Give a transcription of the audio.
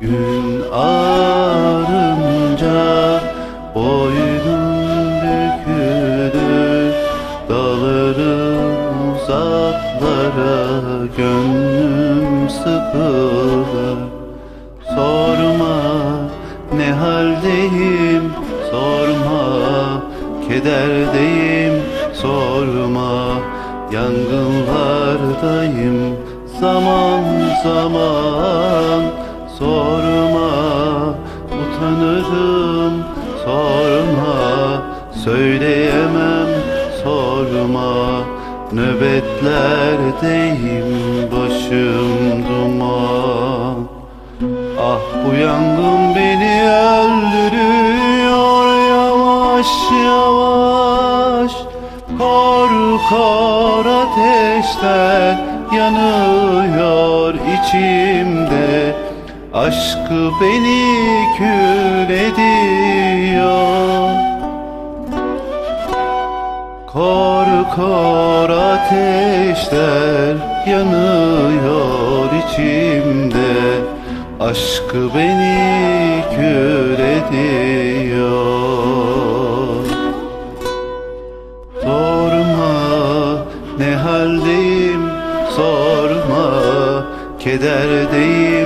Gün ağrınca boynum bükülür Dağlarım uzaklara gönlüm sıkılır Sorma ne haldeyim sorma Kederdeyim sorma Yangınlardayım. Zaman zaman sorma. Söyleyemem sorma. Nöbetlerdeyim başım duman. Ah bu yangın beni öldürüyor yavaş yavaş. Kor kor ateşler yanıyor içimde Aşkı beni kül ediyor. Kor kor ateşler yanıyor içimde. Aşkı beni kül ediyor. Sorma ne haldeyim sorma Kederdeyim